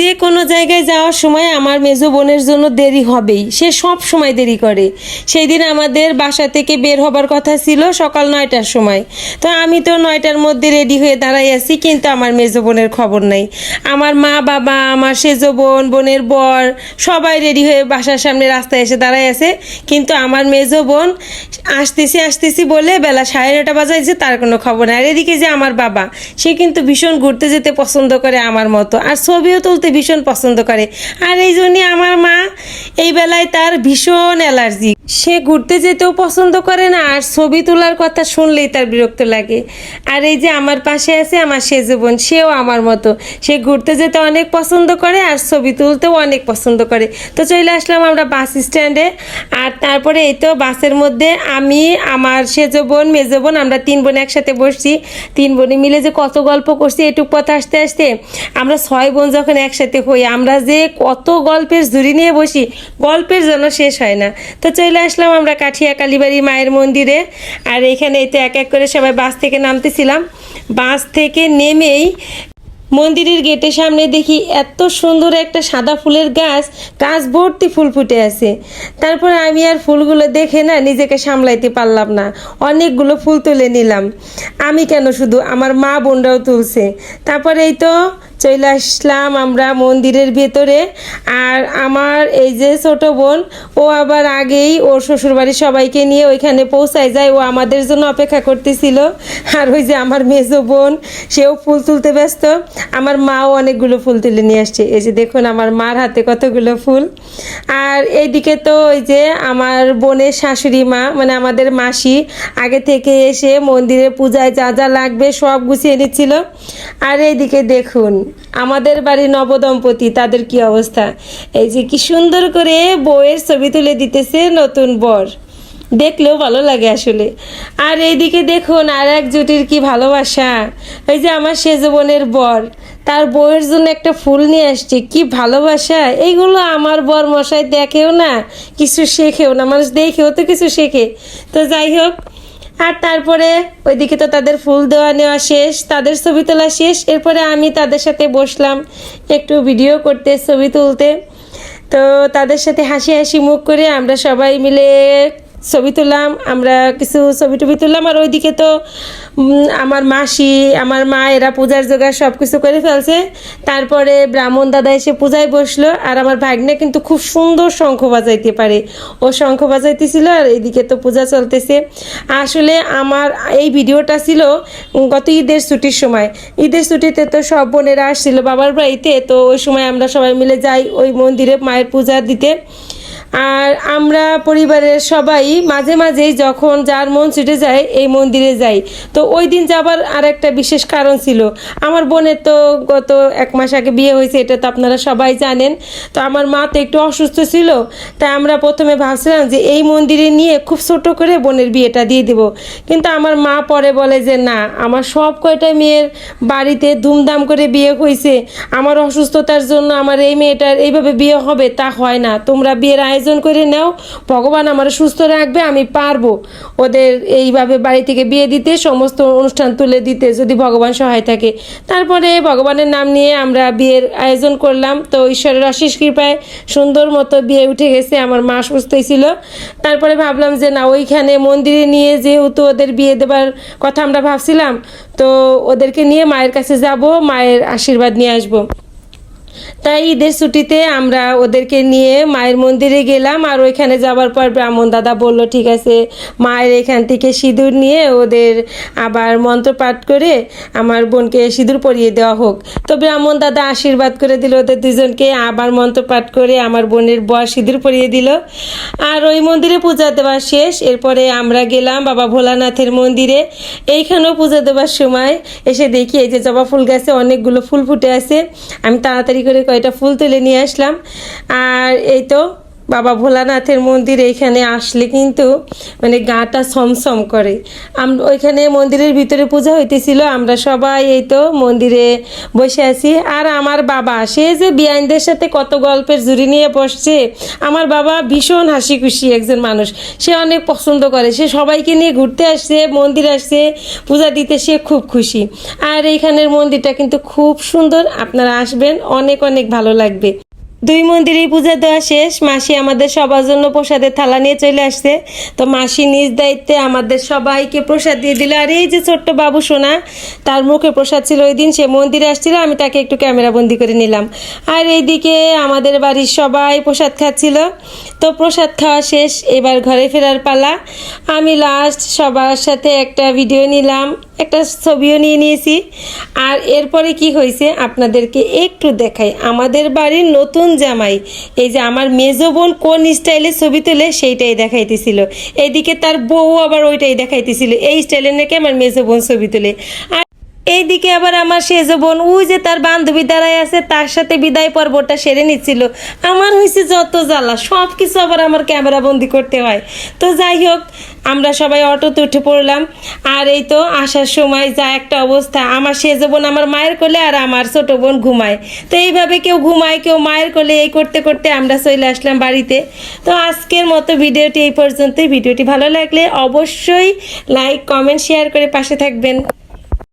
যে কোনো জায়গায় যাওয়ার সময় আমার মেজো বোনের জন্য দেরি হবেই। সে সব সময় দেরি করে। সেই দিন আমাদের বাসা থেকে বের হবার কথা ছিল সকাল নয়টার সময়। তো আমি তো নয়টার মধ্যে রেডি হয়ে দাঁড়াই আছি, কিন্তু আমার মেজো বোনের খবর নাই। আমার মা, বাবা, আমার সেজো বোন, বোনের বর সবাই রেডি হয়ে বাসার সামনে রাস্তায় এসে দাঁড়াই আছে। কিন্তু আমার মেজো বোন আসতেছি আসতেছি বলে বেলা সাড়ে নটা বাজাইছে, তার কোনো খবর নাই। আর এদিকে যে আমার বাবা, সে কিন্তু ভীষণ ঘুরতে যেতে পছন্দ করে আমার মতো। আর ছবিও তুলতে ভীষণ পছন্দ করে। আর এই জন্যই আমার মা এই বেলায় তার ভীষণ অ্যালার্জি। সে ঘুরতে যেতেও পছন্দ করে না, আর ছবি তোলার কথা শুনলেই তার বিরক্ত লাগে। আর এই যে আমার পাশে আছে আমার সেজো বোন, সেও আমার মতো। সে ঘুরতে যেতে অনেক পছন্দ করে, আর ছবি তুলতেও অনেক পছন্দ করে। তো চলে আসলাম আমরা বাস স্ট্যান্ডে। আর তারপরে এই তো বাসের মধ্যে আমি, আমার সেজো বোন, মেজো বোন, আমরা তিন বোন একসাথে বসছি। তিন বোনে মিলে যে কত গল্প করছি, এটুক পথ আসতে আসতে আমরা ছয় বোন যখন একসাথে হই, আমরা যে কত গল্পের ঝুড়ি নিয়ে বসি, গল্পের জন্য শেষ হয় না। তো চলে আসলাম আমরা কাঠিয়া কালীবাড়ি মায়ের মন্দিরে, আর এখানে এই তো এক এক করে সবাই বাস থেকে নামতেছিলাম। বাস থেকে নেমেই মন্দিরের গেটের সামনে দেখি এত সুন্দর একটা সাদা ফুলের গাছ গাছ ভর্তি ফুল ফুটে আছে। তারপর আমি আর ফুলগুলো দেখে না নিজেকে সামলাইতে পারলাম না, অনেকগুলো ফুল তুলে নিলাম। আমি কেন শুধু আমার মা বোনরাও তুলছে। তারপরে এই তো চলে আসলাম আমরা মন্দিরের ভেতরে। আর আমার এই যে ছোট বোন, ও আবার আগেই ওর শ্বশুরবাড়ির সবাইকে নিয়ে ওইখানে পৌঁছায় যায়। ও আমাদের জন্য অপেক্ষা করতেছিল। আর ওই যে আমার মেজো বোন, সেও ফুল তুলতে ব্যস্ত। আমার মাও অনেকগুলো ফুল তুলে নিয়ে আসছে। এই যে দেখুন আমার মার হাতে কতগুলো ফুল। আর এইদিকে তো ওই যে আমার বোনের শাশুড়ি মা মানে আমাদের মাসি, আগে থেকে এসে মন্দিরে পূজায় যা যা লাগবে সব গুছিয়ে নিচ্ছিল। আর এইদিকে দেখুন আমাদের বাড়ির নবদম্পতি, তাদের কি অবস্থা? এই যে কি সুন্দর করে বউয়ের ছবি তুলে দিতেছে নতুন বর। দেখলেও ভালো লাগে আসলে। আর এইদিকে দেখুন, আর এক জুটির কি ভালোবাসা। ওই যে আমার সেজো বোনের বর, তার বউয়ের জন্য একটা ফুল নিয়ে আসছে, কি ভালোবাসা। এইগুলো আমার বর মশাই দেখেও না, কিছু শেখেও না, মানুষ দেখেও তো কিছু শেখে। তো যাই হোক আর তারপরে ওইদিকে তো তাদের ফুল দেওয়া নেওয়া শেষ, তাদের ছবি তোলা শেষ। এরপরে আমি তাদের সাথে বসলাম একটু ভিডিও করতে, ছবি তুলতে। তো তাদের সাথে হাসি হাসি মুখ করে আমরা সবাই মিলে ছবি তুললাম, আমরা কিছু ছবি টবি তুললাম আর ওইদিকে তো আমার মাসি, আমার মা, এরা পূজার জোগাড় সব কিছু করে ফেলছে। তারপরে ব্রাহ্মণ দাদা এসে পূজায় বসল আর আমার ভাগ্নে কিন্তু খুব সুন্দর শঙ্খ বাজাইতে পারে। ও শঙ্খ বাজাইতেছিল আর এইদিকে তো পূজা চলতেছে। আসলে আমার এই ভিডিওটা ছিল গত ঈদের ছুটির সময়। ঈদের ছুটিতে তো সব বোনেরা আসছিল বাবার বাড়িতে, তো ওই সময় আমরা সবাই মিলে যাই ওই মন্দিরে মায়ের পূজা দিতে। আর আমরা পরিবারের সবাই মাঝে মাঝেই যখন যার মন ছুটে যায়, এই মন্দিরে যাই। তো ওই দিন যাবার আর একটা বিশেষ কারণ ছিল। আমার বোনের তো গত এক মাস আগে বিয়ে হয়েছে, এটা তো আপনারা সবাই জানেন। তো আমার মা তো একটু অসুস্থ ছিল, তাই আমরা প্রথমে ভাবছিলাম যে এই মন্দিরে নিয়ে খুব ছোট করে বোনের বিয়েটা দিয়ে দেব। কিন্তু আমার মা পরে বলে যে, না, আমার সব কয়টা মেয়ের বাড়িতে ধুমধাম করে বিয়ে হয়েছে। আমার অসুস্থতার জন্য আমার এই মেয়েটার এইভাবে বিয়ে হবে তা হয় না। তোমরা বিয়ের আয়োজন করে নাও। ভগবান আমার সুস্থ রাখবে, আমি পারব। ওদের এইভাবে বাড়ি থেকে বিয়ে দিতে, সমস্ত অনুষ্ঠান তুলে দিতে যদি ভগবান সহায় থাকে। তারপরে ভগবানের নাম নিয়ে আমরা বিয়ের আয়োজন করলাম। তো ঈশ্বরের অশেষ কৃপায় সুন্দর মতো বিয়ে উঠে গেছে, আমার মা সুস্থই ছিল। তারপরে ভাবলাম যে না, ওইখানে মন্দিরে নিয়ে যেহেতু ওদের বিয়ে দেবার কথা আমরা ভাবছিলাম, তো ওদেরকে নিয়ে মায়ের কাছে যাব, মায়ের আশীর্বাদ নিয়ে আসব। তাই ঈদের ছুটিতে আমরা ওদেরকে নিয়ে মায়ের মন্দিরে গেলাম আর ওইখানে যাওয়ার পর ব্রাহ্মণ দাদা বলল, ঠিক আছে। মায়ের এখান থেকে সিঁদুর নিয়ে ওদের আবার মন্ত্র পাঠ করে আমার বোনকে সিঁদুর পরিয়ে দেওয়া হোক। তো ব্রাহ্মণ দাদা আশীর্বাদ করে দিল, ওদের দুজনকে আবার মন্ত্র পাঠ করে আমার বোনের বর সিঁদুর পরিয়ে দিল। আর ওই মন্দিরে পূজা দেওয়া শেষ, এরপরে আমরা গেলাম বাবা ভোলানাথের মন্দিরে। এইখানেও পূজা দেওয়ার সময় এসে দেখি, এই যে জবা ফুল গাছে অনেকগুলো ফুল ফুটে আছে। আমি তাড়াতাড়ি করে কয়টা ফুল তুলে নিয়ে আসলাম। আর এই তো বাবা ভোলানাথের মন্দির এইখানে আসলে কিন্তু মানে গাটা ছমছম করে। আমরা ওইখানে মন্দিরের ভিতরে পূজা হইতেছিল, আমরা সবাই এই তো মন্দিরে বসে আছি। আর আমার বাবা, সে যে বিয়াইনদের সাথে কত গল্পের জুড়ি নিয়ে বসছে, আমার বাবা ভীষণ হাসি খুশি একজন মানুষ। সে অনেক পছন্দ করে, সে সবাইকে নিয়ে ঘুরতে আসছে, মন্দির আসছে, পূজা দিতে সে খুব খুশি। আর এইখানের মন্দিরটা কিন্তু খুব সুন্দর, আপনারা আসবেন, অনেক অনেক ভালো লাগবে। দুই মন্দিরেই পূজা দেওয়া শেষ। মাসি আমাদের সবার জন্য প্রসাদের থালা নিয়ে চলে আসছে। তো মাসি নিজ দায়িত্বে আমাদের সবাইকে প্রসাদ দিয়ে দিল। আর এই যে ছোট্ট বাবু সোনা, তার মুখে প্রসাদ ছিল ওই দিন, সে মন্দিরে আসছিল, আমি তাকে একটু ক্যামেরা বন্দি করে নিলাম। আর এইদিকে আমাদের বাড়ির সবাই প্রসাদ খাচ্ছিল। তো প্রসাদ খাওয়া শেষ, এবার ঘরে ফেরার পালা। আমি লাস্ট সবার সাথে একটা ভিডিও নিলাম। একটা ছবিও নিয়ে নিয়েছি। আর এরপরে কি হয়েছে আপনাদেরকে একটু দেখাই। আমাদের বাড়ির নতুন জামাই, এই যে আমার মেজো বোন কোন স্টাইলে ছবি তুলে সেইটাই দেখাইতেছিল। এইদিকে তার বউ আবার ওইটাই দেখাইতেছিল। এই স্টাইলে নাকি আমার মেজো বোন ছবি তুলে। আর এইদিকে আবার আমার সেজো বোন, ওই যে তার বান্ধবী দাঁড়ায় আছে, তার সাথে বিদায় পর্বটা সেরে নিচ্ছিল। আমার হয়েছে যত জ্বালা সব কিছু আবার আমার ক্যামেরা বন্দি করতে হয়। তো যাই হোক, আমরা সবাই অটোতে উঠে পড়লাম। আর এই তো আসার সময় যা একটা অবস্থা, আমার সেজো বোন আমার মায়ের কোলে আর আমার ছোট বোন ঘুমায়। তো এইভাবে কেউ ঘুমায়, কেউ মায়ের কোলে এই করতে করতে আমরা চলে আসলাম বাড়িতে। তো আজকের মতো ভিডিওটি এই পর্যন্তই। ভিডিওটি ভালো লাগলে অবশ্যই লাইক, কমেন্ট, শেয়ার করে পাশে থাকবেন।